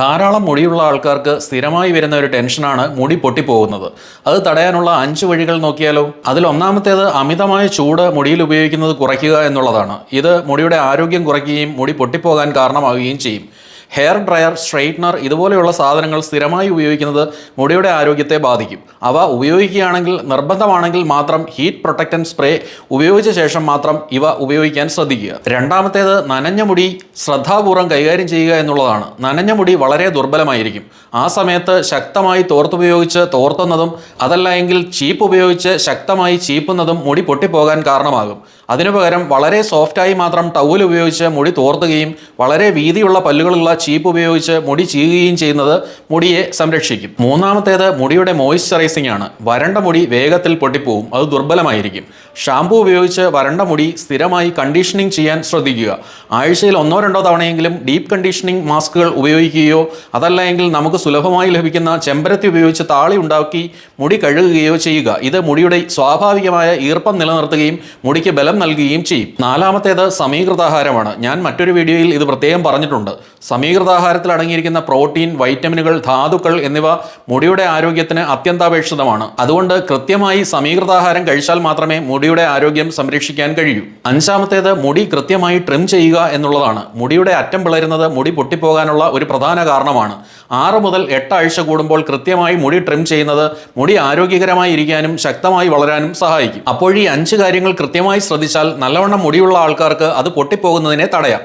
ധാരാളം മുടിയുള്ള ആൾക്കാർക്ക് സ്ഥിരമായി വരുന്ന ഒരു ടെൻഷനാണ് മുടി പൊട്ടിപ്പോകുന്നത്. അത് തടയാനുള്ള അഞ്ച് വഴികൾ നോക്കിയാലോ? അതിൽ ഒന്നാമത്തേത് അമിതമായ ചൂട് മുടിയിൽ ഉപയോഗിക്കുന്നത് കുറയ്ക്കുക എന്നുള്ളതാണ്. ഇത് മുടിയുടെ ആരോഗ്യം കുറയ്ക്കുകയും മുടി പൊട്ടിപ്പോകാൻ കാരണമാവുകയും ചെയ്യും. ഹെയർ ഡ്രയർ സ്ട്രെയിറ്റ്നർ ഇതുപോലെയുള്ള സാധനങ്ങൾ സ്ഥിരമായി ഉപയോഗിക്കുന്നത് മുടിയുടെ ആരോഗ്യത്തെ ബാധിക്കും. അവ ഉപയോഗിക്കുകയാണെങ്കിൽ നിർബന്ധമാണെങ്കിൽ മാത്രം ഹീറ്റ് പ്രൊട്ടക്റ്റൻ സ്പ്രേ ഉപയോഗിച്ച ശേഷം മാത്രം ഇവ ഉപയോഗിക്കാൻ ശ്രദ്ധിക്കുക. രണ്ടാമത്തേത് നനഞ്ഞ മുടി ശ്രദ്ധാപൂർവം കൈകാര്യം ചെയ്യുക എന്നുള്ളതാണ്. നനഞ്ഞ മുടി വളരെ ദുർബലമായിരിക്കും. ആ സമയത്ത് ശക്തമായി തോർത്തുപയോഗിച്ച് തോർത്തുന്നതും അതല്ല എങ്കിൽ ചീപ്പ് ഉപയോഗിച്ച് ശക്തമായി ചീപ്പുന്നതും മുടി പൊട്ടിപ്പോകാൻ കാരണമാകും. അതിനു പകരം വളരെ സോഫ്റ്റായി മാത്രം ടവൽ ഉപയോഗിച്ച് മുടി തോർത്തുകയും വളരെ വീതിയുള്ള പല്ലുകളുള്ള ചീപ്പ് ഉപയോഗിച്ച് മുടി ചീകുകയും ചെയ്യുന്നത് മുടിയെ സംരക്ഷിക്കും. മൂന്നാമത്തേത് മുടിയുടെ മോയ്സ്ചറൈസിംഗ് ആണ്. വരണ്ട മുടി വേഗത്തിൽ പൊട്ടിപ്പോവും. അത് ദുർബലമായിരിക്കും. ഷാമ്പു ഉപയോഗിച്ച് വരണ്ട മുടി സ്ഥിരമായി കണ്ടീഷനിങ് ചെയ്യാൻ ശ്രദ്ധിക്കുക. ആഴ്ചയിൽ ഒന്നോ രണ്ടോ തവണയെങ്കിലും ഡീപ്പ് കണ്ടീഷനിങ് മാസ്കുകൾ ഉപയോഗിക്കുകയോ അതല്ല എങ്കിൽ നമുക്ക് സുലഭമായി ലഭിക്കുന്ന ചെമ്പരത്തി ഉപയോഗിച്ച് താളി ഉണ്ടാക്കി മുടി കഴുകുകയോ ചെയ്യുക. ഇത് മുടിയുടെ സ്വാഭാവികമായ ഈർപ്പം നിലനിർത്തുകയും മുടിക്ക് ബലം നൽകുകയും ചെയ്യും. നാലാമത്തേത് സമീകൃതാഹാരമാണ്. ഞാൻ മറ്റൊരു വീഡിയോയിൽ ഇത് പ്രത്യേകം പറഞ്ഞിട്ടുണ്ട്. സമീകൃതാഹാരത്തിൽ അടങ്ങിയിരിക്കുന്ന പ്രോട്ടീൻ വൈറ്റമിനുകൾ ധാതുക്കൾ എന്നിവ മുടിയുടെ ആരോഗ്യത്തിന് അത്യന്താപേക്ഷിതമാണ്. അതുകൊണ്ട് കൃത്യമായി സമീകൃതാഹാരം കഴിച്ചാൽ മാത്രമേ മുടിയുടെ ആരോഗ്യം സംരക്ഷിക്കാൻ കഴിയൂ. അഞ്ചാമത്തേത് മുടി കൃത്യമായി ട്രിം ചെയ്യുക എന്നുള്ളതാണ്. മുടിയുടെ അറ്റം പിളരുന്നത് മുടി പൊട്ടിപ്പോകാനുള്ള ഒരു പ്രധാന കാരണമാണ്. ആറ് മുതൽ എട്ട് ആഴ്ച കൂടുമ്പോൾ കൃത്യമായി മുടി ട്രിം ചെയ്യുന്നത് മുടി ആരോഗ്യകരമായി ഇരിക്കാനും ശക്തമായി വളരാനും സഹായിക്കും. അപ്പോൾ ഈ അഞ്ച് കാര്യങ്ങൾ കൃത്യമായി ശ്രദ്ധിച്ചാൽ നല്ലവണ്ണം മുടിയുള്ള ആൾക്കാർക്ക് അത് പൊട്ടിപ്പോകുന്നതിനെ തടയാം.